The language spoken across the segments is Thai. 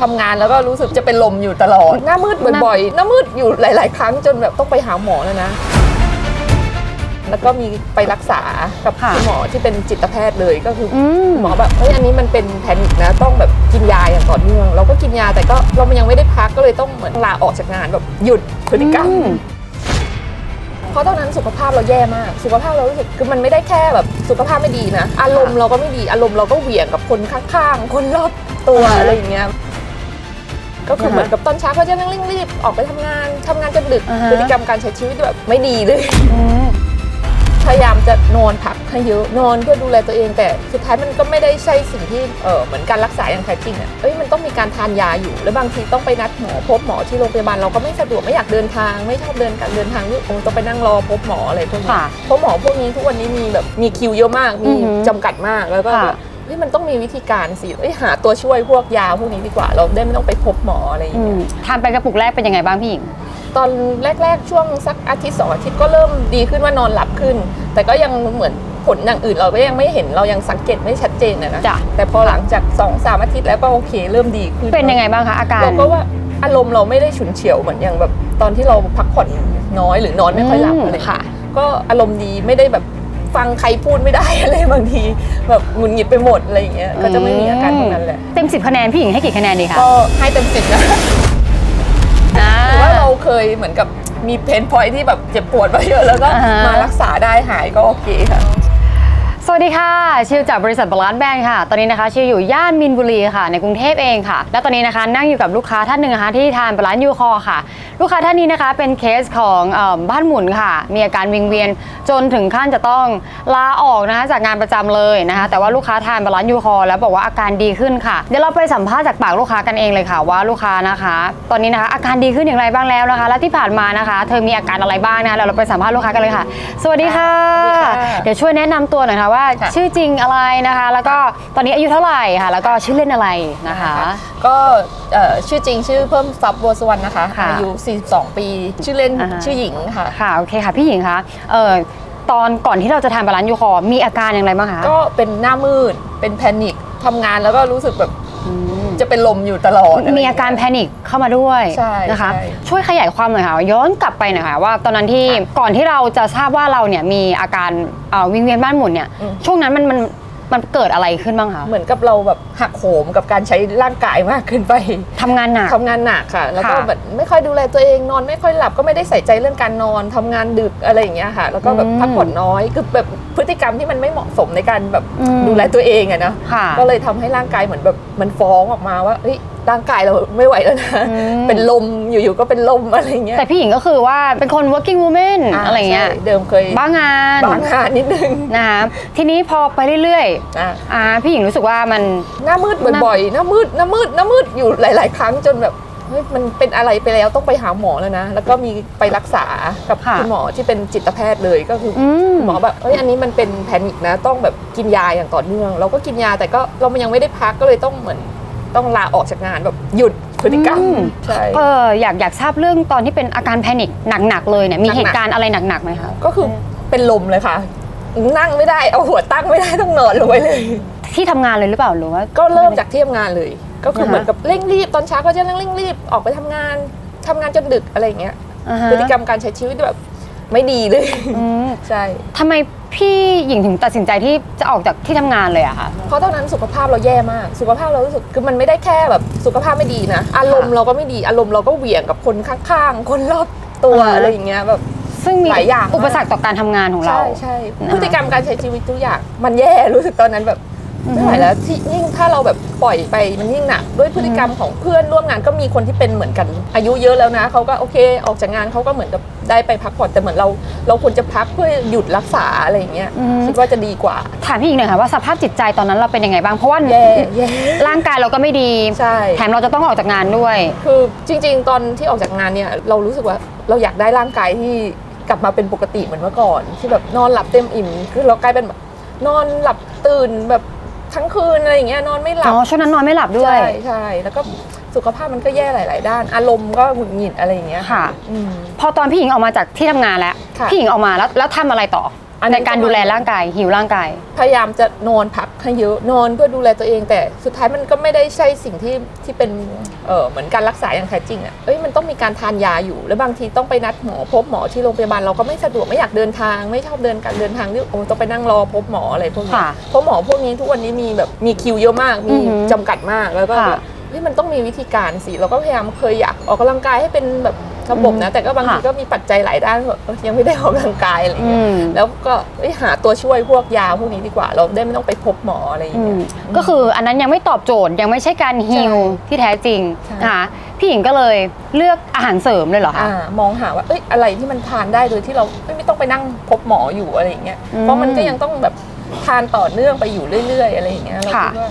ทำงานแล้วก็รู้สึกจะเป็นลมอยู่ตลอด หน้ามืดบ่อยๆ หน้ามืดอยู่หลาย ๆ ครั้งจนแบบต้องไปหาหมอแล้วนะ แล้วก็มีไปรักษากับค่ะคุณหมอที่เป็นจิตแพทย์เลยก็คืออืมคุณหมอแบบเฮ้ยอันนี้มันเป็นแพนิคนะ ต้องแบบกินยาอย่างต่อเนื่องเราก็กินยาแต่ก็เรายังไม่ได้พักก็เลยต้องเหมือนลาออกจากงานแบบหยุดพฤติกรรม อืม เพราะตอนนั้นสุขภาพเราแย่มาก สุขภาพเรารู้สึกคือมันไม่ได้แค่แบบสุขภาพไม่ดีนะ อารมณ์เราก็ไม่ดี อารมณ์เราก็เหวี่ยงกับคนข้างๆ คนรอบตัวอ่าฮะอะไรอย่างเงี้ย ก็คืออ่าฮะเหมือนกับตอนเช้าก็จะนั่งเร่งรีบออกไปทำงานทำงานจนดึกอ่าฮะพฤติกรรมการใช้ชีวิตแบบไม่ดีเลยอืมพยายามจะนอนพักให้เยอะนอนเพื่อดูแลตัวเองแต่สุดท้ายมันก็ไม่ได้ใช่สิ่งที่เออเหมือนการรักษาอย่างแท้จริงอะเอ้ยมันต้องมีการทานยาอยู่ แล้วบางทีต้องไปนัดหมอพบหมอที่โรงพยาบาลเราก็ไม่สะดวกไม่อยากเดินทางไม่ชอบเดินการเดินทางที่โอ้ต้องไปนั่งรอพบหมออะไรพวกนี้ค่ะเพราะหมอพวกนี้ทุกวันนี้มีแบบมีคิวเยอะมากมีอือหือจำกัดมากแล้วก็ค่ะแบบ เฮ้ยมันต้องมีวิธีการสิเอ้ยหาตัวช่วยพวกยาพวกนี้ดีกว่าเราได้ไม่ต้องไปพบหมออะไรอย่างอืเงี้ยมทานไปกระปุกแรกเป็นยังไงบ้างพี่หญิง ตอนแรก ๆ ช่วงสักอาทิตย์สองอาทิตย์ก็เริ่มดีขึ้นว่านอนหลับขึ้น แต่ก็ยังเหมือนผลอย่างอื่นเราก็ยังไม่เห็นเรายังสังเกตไม่ชัดเจนนะนะจ้ะแต่พอหลังจาก2อสามอาทิตย์แล้วก็โอเค เริ่มดีขึ้นเป็นยังไงบ้างคะอาการเราก็ว่าอารมณ์เราไม่ได้ฉุนเฉียวเหมือนอย่างแบบตอนที่เราพักผ่อนน้อยหรือ นอนไม่ค่อยหลับอืมอะไรอย่างเงี้ยค่ะก็อารมณ์ดีไม่ได้แบบ ฟังใครพูดไม่ได้อะไรบางที แบบหงุดหงิดไปหมดอะไรอย่างเงี้ยก็จะไม่มีอาการพวกนั้นแหละเต็มสิบคะแนนพี่หญิงให้กี่คะแนนดีคะก็ให้เต็มสิบนะอ่าหรือว่าเราเคยเหมือนกับมีเพนพอยที่แบบเจ็บปวดมาเยอะแล้วก็อ่าฮะมารักษาได้หายก็โอเคค่ะ สวัสดีค่ะ ชิวจากบริษัทบาลานซ์แบงค์ค่ะ ตอนนี้นะคะชิวอยู่ย่านมินบุรีค่ะ ในกรุงเทพเองค่ะ และตอนนี้นะคะนั่งอยู่กับลูกค้าท่านหนึ่งนะคะที่ทานบาลานซ์ยูคอร์ค่ะ ลูกค้าท่านนี้นะคะเป็นเคสของเออบ้านหมุนค่ะ มีอาการวิงเวียนจนถึงขั้นจะต้องลาออกนะคะจากงานประจำเลยนะคะ แต่ว่าลูกค้าทานบาลานซ์ยูคอร์แล้วบอกว่าอาการดีขึ้นค่ะ เดี๋ยวเราไปสัมภาษณ์จากปากลูกค้ากันเองเลยค่ะว่าลูกค้านะคะ ตอนนี้นะคะอาการดีขึ้นอย่างไรบ้างแล้วนะคะ และที่ผ่านมานะคะ เธอมีอาการอะไรบ้างนะคะเดี๋ยวเราไปสัมภาษณ์ลูกค้ากันเลยค่ะ สวัสดีค่ะ สวัสดีค่ะ เดี๋ยวช่วยแนะนำตัวหน่อยค่ะว่าค่ะ ชื่อจริงอะไรนะคะ แล้วก็ตอนนี้อายุเท่าไหร่ค่ะ แล้วก็ชื่อเล่นอะไรนะคะ ก็เอ่อชื่อจริงชื่อเพิ่มทรัพย์บัวสวรรณนะคะ ค่ะอายุ 42 ปี ชื่อเล่นอ่าฮะ ชื่อหญิงค่ะ ค่ะโอเคค่ะพี่หญิงคะเอ่อตอนก่อนที่เราจะทานบาลานซ์ยูคอร์มีอาการอย่างไรบ้างคะ ก็เป็นหน้ามืด เป็นแพนิคทำงานแล้วก็รู้สึกแบบอืม จะเป็นลมอยู่ตลอด มีอาการแพนิคเข้ามาด้วยใช่นะคะ ใช่ ช่วยขยายความหน่อยค่ะ ย้อนกลับไปหน่อยค่ะว่า ตอนนั้นที่ก่อนที่เราจะทราบว่าเราเนี่ยมีอาการเอ่อวิงเวียนบ้านหมุนเนี่ยอืมช่วงนั้นมันมัน มันเกิดอะไรขึ้นบ้างคะเหมือนกับเราแบบหักโหมกับการใช้ร่างกายมากขึ้นไปทำงานหนักทำงานหนักค่ะ แล้วก็ค่ะแบบไม่ค่อยดูแลตัวเองนอน ไม่ค่อยหลับก็ไม่ได้ใส่ใจเรื่องการนอนทำงานดึกอะไรอย่างเงี้ยค่ะ แล้วก็แบบอืมพักผ่อนน้อยคือแบบพฤติกรรมที่มันไม่เหมาะสมในการแบบอืมดูแลตัวเองอะเนาะค่ะก็เลยทำให้ร่างกายเหมือนแบบมันฟ้องออกมาว่าเฮ้ย ร่างกายเราไม่ไหวแล้วนะอืม เป็นลมอยู่ๆก็เป็นลมอะไรอย่างเงี้ยแต่พี่หญิงก็คือว่าเป็นคน working woman อะไรเงี้ยใช่เดิมเคยบ้างาน บ้างานนิดนึงนะคะทีนี้พอไปเรื่อยอะๆอ่าพี่หญิงรู้สึกว่ามัน หน้ามืดบ่อยๆหน้ามืดหน้ามืดหน้ามืดอยู่หลาย ๆ ครั้งจนแบบเฮ้ยมันเป็นอะไรไปแล้วต้องไปหาหมอแล้วนะ แล้วก็มีไปรักษากับค่ะ คุณหมอที่เป็นจิตแพทย์เลยก็คืออ อืมคุณหมอแบบเฮ้ยอันนี้มันเป็นแพนิคนะ ต้องแบบกินยาอย่างต่อเนื่อง เราก็กินยาแต่ก็เรายังไม่ได้พักก็เลยต้องเหมือน ต้องลาออกจากงานแบบหยุดพฤติกรรมอืมใช่ เอออยากอยากทราบเรื่องตอนที่เป็นอาการแพนิคหนักๆเลยเนี่ยมีหนักๆเหตุการณ์อะไรหนักๆไหมคะก็คือเป็นลมเลยค่ะ นั่งไม่ได้เอาหัวตั้งไม่ได้ต้องนอนลงไปเลย ที่ทำงานเลยหรือเปล่าหรือว่า ก็เริ่มจากที่ทำงานเลย ก็คืออ่าฮะเหมือนกับเร่งรีบตอนเช้าก็จะเร่งรีบออกไปทำงานทำงานจนดึกอะไรอย่างเงี้ยอ่าฮะ พฤติกรรมการใช้ชีวิตแบบไม่ดีเลยอืมใช่ ทำไม พี่หญิงถึงตัดสินใจที่จะออกจากที่ทำงานเลยอะคะเพราะตอนนั้นสุขภาพเราแย่มาก สุขภาพเรารู้สึกคือมันไม่ได้แค่แบบสุขภาพไม่ดีนะ อารมณ์เราก็ไม่ดี อารมณ์เราก็เหวี่ยงกับคนข้างๆ คนรอบตัวอ่าฮะอะไรอย่างเงี้ยแบบ ซึ่งมีหลายอย่างมาก อุปสรรคต่อการทำงานของเรา ใช่ใช่นะคะพฤติกรรมการใช้ชีวิตทุกอย่างมันแย่รู้สึกตอนนั้นแบบอือฮึ ไม่ไหวแล้วที่ยิ่งถ้าเราแบบปล่อยไปมันยิ่งหนักด้วยพฤติกรรมของเพื่อนร่วมงานก็มีคนที่เป็นเหมือนกัน อายุเยอะแล้วนะเขาก็โอเค ออกจากงานเขาก็เหมือนกับได้ไปพักผ่อนแต่เหมือนเราเราควรจะพักเพื่อหยุดรักษาอะไรอย่างเงี้ยอือฮึคิดว่าจะดีกว่า ถามพี่หญิงหน่อยค่ะว่าสภาพจิตใจตอนนั้นเราเป็นยังไงบ้างเพราะว่าแย่แย่ร่างกายเราก็ไม่ดีใช่แถมเราจะต้องออกจากงานด้วย คือจริง ๆ ตอนที่ออกจากงานเนี่ยเรารู้สึกว่าเราอยากได้ร่างกายที่กลับมาเป็นปกติเหมือนเมื่อก่อน ที่แบบนอนหลับเต็มอิ่มคือเรากลายเป็นแบบนอนหลับตื่นแบบ ทั้งคืนอะไรอย่างเงี้ยนอนไม่หลัอ๋บอช่วงนั้นนอนไม่หลับด้วย ใช่ใช่แล้วก็สุขภาพมันก็แย่หลาย ๆ ด้าน อารมณ์ก็หงุดหงิดอะไรอย่างเงี้ยค่ะ อืม พอตอนพี่หญิงออกมาจากที่ทำงานแล้ว ค่ะ พี่หญิงออกมาแล้วแล้วทำอะไรต่อ อันในนี้การดูแลร่างกายหิวร่างกาย พยายามจะนอนพักให้เยอะนอนเพื่อดูแลตัวเอง แต่สุดท้ายมันก็ไม่ได้ใช่สิ่งที่ที่เป็นเออเหมือนการรักษาอย่างแท้จริงอะ่ะเอ้ยมันต้องมีการทานยาอยู่ แล้วบางทีต้องไปนัดหมอพบหมอที่โรงพยาบาลเราก็ไม่สะดวกไม่อยากเดินทาง ไม่ชอบเดินการเดินทางที่โอ้ต้องไปนั่งรอพบหมออะไรพวกนี้ค่ะเพราะหมอพวกนี้ทุกวันนี้มีแบบมีคิวเยอะมากมีอือหือจำกัดมากแล้วก็ค่ะ แบบเฮ้ยมันต้องมีวิธีการสิเราก็พยายามเคยอยากออกกำลังกายให้เป็นแบบ ระบบนะแต่ก็บางทีค่ะก็มีปัจจัยหลายด้านแบบเออยังไม่ได้ออกกำลังกายอะไรอย่างอืเงี้ยมแล้วก็เอ้ยหาตัวช่วยพวกยาพวกนี้ดีกว่า เราได้ไม่ต้องไปพบหมออะไรอย่างอืเงี้มยก็คืออันนั้นยังไม่ตอบโจทย์ยังไม่ใช่การฮิลใช่ที่แท้จริงใช่นะคะพี่หญิงก็เลยเลือกอาหารเสริมเลยเหรอคะอ่ามองหาว่าเอ้ยอะไรที่มันทานได้โดยที่เราไม่ไม่ต้องไปนั่งพบหมออยู่อะไรอย่างเงี้ยอืมเพราะมันก็ยังต้องแบบทานต่อเนื่องไปอยู่เรื่อย ๆ อะไรอย่างเงี้ยเราค่ะคิดว่า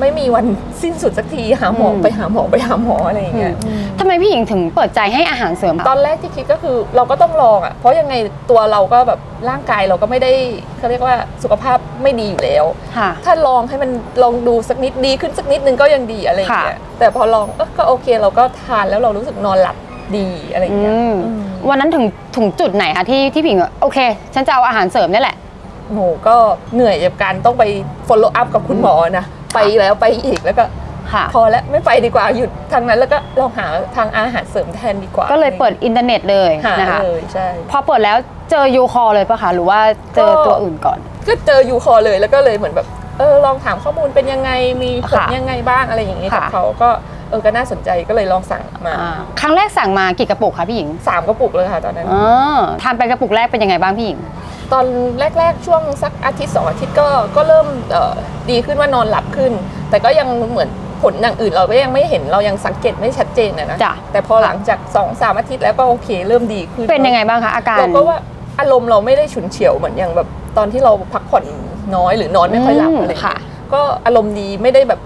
ไม่มีวันสิ้นสุดสักทีหาหมออมไปหาหมอไปหาหมออะไรอย่างเงี้ยทำไมพี่หญิงถึงเปิดใจให้อาหารเสริมตอนแรกที่คิดก็คือเราก็ต้องลองอะเพราะยังไงตัวเราก็แบบร่างกายเราก็ไม่ได้เขาเรียกว่าสุขภาพไม่ดีอยู่แล้วค่ะถ้าลองให้มันลองดูสักนิดดีขึ้นสักนิดนึงก็ยังดีอะไรอย่างเงี้ยค่ะแต่พอลองเอ้อก็โอเคเราก็ทานแล้วเรารู้สึกนอนหลับดีอะไรอย่างเงี้ยอืมอืมวันนั้นถึงถึงจุดไหนคะที่ที่พี่หญิงว่าโอเค ฉันจะเอาอาหารเสริมนี่แหละ หนูก็เหนื่อยกับการต้องไป follow up กับคุณหมอนะ ไปแล้วไปอีกแล้วก็ค่ะพอแล้วไม่ไปดีกว่าหยุดทางนั้นแล้วก็ลองหาทางอาหารเสริมแทนดีกว่า ก็เลยเปิดอินเทอร์เน็ตเลยหานะคะเลยใช่พอเปิดแล้วเจอยูคอเลยปะคะหรือว่าเจอก็ตัวอื่นก่อน ก็เจอยูคอเลยแล้วก็เลยเหมือนแบบเออลองถามข้อมูลเป็นยังไงมีผลค่ะยังไงบ้างอะไรอย่างงี้กับค่ะเขาก็เออก็น่าสนใจก็เลยลองสั่งมาอ่าครั้งแรกสั่งมากี่กระปุกคะพี่หญิงสามกระปุกเลยค่ะตอนนั้นอ๋อทานไปกระปุกแรกเป็นยังไงบ้างพี่หญิง ตอนแรก ๆ ช่วงสักอาทิตย์สองอาทิตย์ก็ก็เริ่มเอ่อดีขึ้นว่านอนหลับขึ้น แต่ก็ยังเหมือนผลอย่างอื่นเราก็ยังไม่เห็นเรายังสังเกตไม่ชัดเจนนะนะจ้ะแต่พอหลังจาก2อสามอาทิตย์แล้วก็โอเค เริ่มดีขึ้นเป็นยังไงบ้างคะอาการเราก็ว่าอารมณ์เราไม่ได้ฉุนเฉียวเหมือนอย่างแบบตอนที่เราพักผ่อนน้อยหรือนอนไม่ค่อยหลับอืมอะไรอย่างค่ะเงี้ยก็อารมณ์ดีไม่ได้แบบ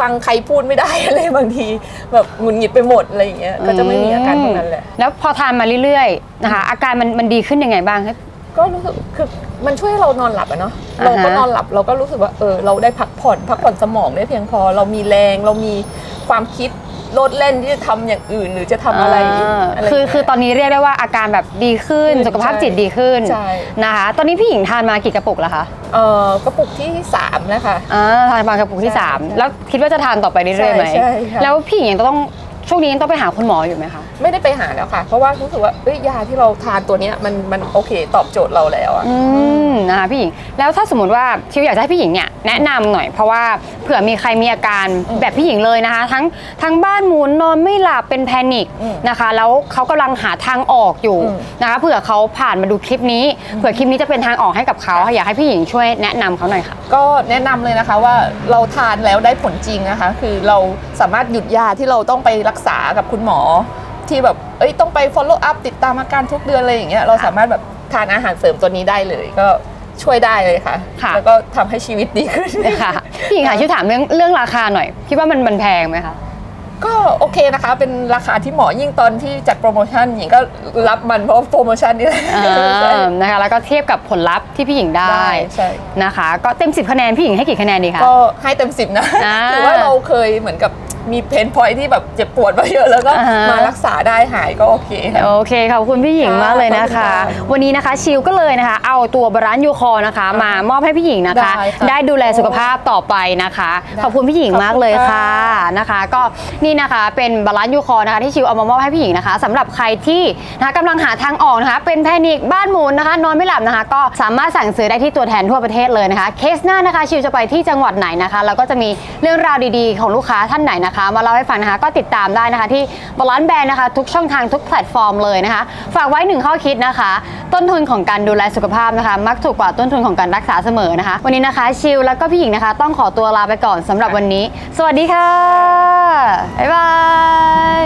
ฟังใครพูดไม่ได้อะไรบางทีแบบหงุดหงิดไปหมดอะไรอย่างเงี้ยก็จะไม่มีอาการพวกนั้นแหละแล้วพอทานมาเรื่อยๆนะคะอาการมันมันดีขึ้นยังไงบ้างให้ ก็รู้สึกคือมันช่วยให้เรานอนหลับอะเนาะอ่าฮะ เราก็นอนหลับเราก็รู้สึกว่าเออเราได้พักผ่อน พักผ่อนสมองได้เพียงพอ เรามีแรงเรามีความคิดโลดเล่นที่จะทำอย่างอื่นหรือจะทำอะไราอะไรคือย่างเงี้ยคือตอนนี้เรียกได้ว่าอาการแบบดีขึ้นขึ้นสุขภาพใช่จิตดีขึ้นใช่นะคะ ตอนนี้พี่หญิงทานมากี่กระปุกแล้วคะเออกระปุกที่สามนะคะ อ่าทานมากระปุกที่ ใช่สามใช่แล้วคิดว่าจะทานต่อไปเรื่อยๆไหมใช่ใช่ค่ะ แล้วพี่หญิงยังต้องช่วงนี้ยังต้องไปหาคุณหมออยู่ไหมคะ ไม่ได้ไปหาแล้วค่ะ เพราะว่ารู้สึกว่าเอ้ยยาที่เราทานตัวเนี้ยมันมันโอเคตอบโจทย์เราแล้วอะ อืมนะคะพี่หญิงแล้วถ้าสมมติว่าชิวอยากจะให้พี่หญิงเนี่ยแนะนำหน่อยเพราะว่าเผื่อมีใครมีอาการอืมแบบพี่หญิงเลยนะคะ ทั้งทั้งบ้านหมุนนอนไม่หลับเป็นแพนิคอืมนะคะ แล้วเขากำลังหาทางออกอยู่อืม นะคะเผื่อเขาผ่านมาดูคลิปนี้ เผื่อคลิปนี้จะเป็นทางออกให้กับเขาอยากให้พี่หญิงช่วยแนะนำเขาหน่อยค่ะ ก็แนะนำเลยนะคะว่าเราทานแล้วได้ผลจริงนะคะ คือเราสามารถหยุดยาที่เราต้องไปรักษากับคุณหมอ ที่แบบเอ้ยต้องไป follow up ติดตามอาการทุกเดือนอะไรอย่างเงี้ยเราสามารถแบบทานอาหารเสริมตัวนี้ได้เลยก็ช่วยได้เลยค่ะ ค่ะ แล้วก็ทำให้ชีวิตดีขึ้น ค่ะพี่หญิงค่ะช่วยถามเรื่องเรื่องราคาหน่อยคิดว่ามันมันแพงไหมคะ ก็โอเคนะคะ เป็นราคาที่เหมาะยิ่งตอนที่จัดโปรโมชั่นหญิงก็รับมันเพราะโปรโมชั่นนี่แหละอ่านะคะ แล้วก็เทียบกับผลลัพธ์ที่พี่หญิงได้ได้ใช่ นะคะ ก็เต็ม 10 คะแนนพี่หญิงให้กี่คะแนนดีคะ ก็ให้เต็มสิบนะอ่า ถือว่าเราเคยเหมือนกับ มีเพนพอยที่แบบเจ็บปวดมาเยอะแล้วก็อ่าฮะ มารักษาได้หายก็โอเคค่ะ โอเคขอบคุณพี่หญิงมากเลยนะคะขอบคุณค่ะวันนี้นะคะชิวก็เลยนะคะ เอาตัวบรานยูคอนะคะ มามอบให้พี่หญิงนะคะ ได้ค่ะได้ดูแลสุขภาพต่อไปนะคะ ได้ขอบคุณพี่หญิงมากเลยค่ะขอบคุณค่ะ นะคะ ก็นี่นะคะเป็นบรานยูคอนะคะที่ชิวเอามามอบให้พี่หญิงนะคะสำหรับใครที่นะคะกำลังหาทางออกนะคะ เป็นแพนิคบ้านหมุนนะคะ นอนไม่หลับนะคะ ก็สามารถสั่งซื้อได้ที่ตัวแทนทั่วประเทศเลยนะคะ เคสหน้านะคะชิวจะไปที่จังหวัดไหนนะคะแล้วก็จะมีเรื่องราวดีๆ ของลูกค้าท่านไหนนะคะมาเล่าให้ฟังนะคะ ก็ติดตามได้นะคะที่บาลานซ์แบรนด์นะคะ ทุกช่องทางทุกแพลตฟอร์มเลยนะคะ ฝากไว้หนึ่งข้อคิดนะคะ ต้นทุนของการดูแลสุขภาพนะคะ มักถูกกว่าต้นทุนของการรักษาเสมอนะคะ วันนี้นะคะชิวแล้วก็พี่หญิงนะคะ ต้องขอตัวลาไปก่อนสำหรับวันนี้ สวัสดีค่ะบ๊ายบาย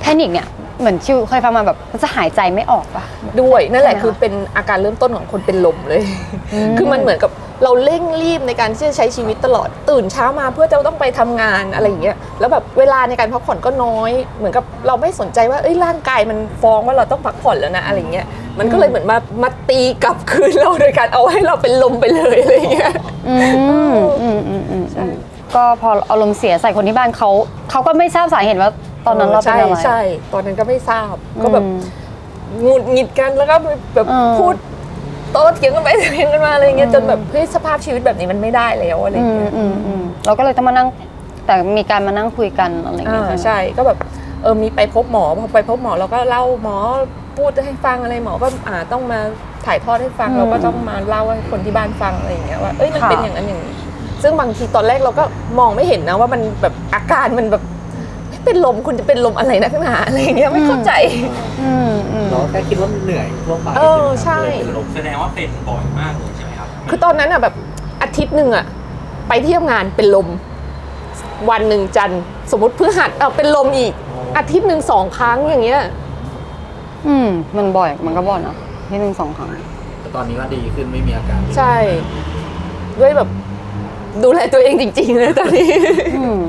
แพนิคเนี่ยเหมือนชิวเคยฟังมาแบบมันจะหายใจไม่ออกปะด้วยนั่นแหละใช่ไหมคะคือเป็นอาการเริ่มต้นของคนเป็นลมเลยอืมคือมันเหมือนกับ เราเร่งรีบในการที่จะใช้ชีวิตตลอด ตื่นเช้ามาเพื่อจะต้องไปทำงานอะไรอย่างเงี้ยแล้วแบบเวลาในการพักผ่อนก็น้อย เหมือนกับเราไม่สนใจว่าเอ้ยร่างกายมันฟ้องว่าเราต้องพักผ่อนแล้วนะอะไรเงี้ยมันก็เลยเหมือนมามาตีกลับคืนเราโดยการเอาให้เราเป็นลมไปเลยอะไรอย่างเงี้ยอืมอืมอืมอืมใช่ก็พออารมณ์เสียใส่คนที่บ้านเขาเขาก็ไม่ทราบสาเหตุว่าตอนนั้นเราเป็นใช่อะไรใช่ตอนนั้นก็ไม่ทราบก็แบบอืมหงุดหงิดกันแล้วก็แบบเออพูด โต้เถียงกันไปเถียงกันมาอะไรเงี้ยจนแบบเฮ้ยสภาพชีวิตแบบนี้มันไม่ได้แล้วอะไรอืมเงี้ยอืมอืมเราก็เลยต้องมานั่งแต่มีการมานั่งคุยกันอะไรอย่างอ่าเงี้ยใช่ก็แบบเออมีไปพบหมอพอไปพบหมอเราก็เล่าหมอพูดให้ฟังอะไรหมอก็อ่าต้องมาถ่ายทอดให้ฟังเราก็ต้องมาเล่าให้คนที่บ้านฟังอะไรอย่างเงี้ยว่าเอ้ยมันเป็นอย่างนั้นอย่างนี้ซึ่งบางทีตอนแรกเราก็มองไม่เห็นนะว่ามันแบบอาการมันแบบไม่เป็นลมคุณจะเป็นลมอะไรนักหนาอะไรอย่างเงี้ยไม่เข้าใจอืมอืมเราก็ แค่คิดว่ามันเหนื่อยทั่วไปเออใช่เลยเป็นลมแสดงว่าเป็นบ่อยมากเลยใช่ไหมครับคือตอนนั้นอะแบบอาทิตย์หนึ่งอะไปที่ทำงานเป็นลม วันหนึ่งจันทร์สมมติพฤหัสเอาเป็นลมอีก อาทิตย์หนึ่งสองครั้งอย่างเงี้ยอืม มันบ่อย มันก็บ่อยนะที่หนึ่งสองครั้ง แต่ตอนนี้ว่าดีขึ้นไม่มีอาการใช่ ด้วยแบบ ดูแลตัวเองจริงๆเลยตอนนี้ อืม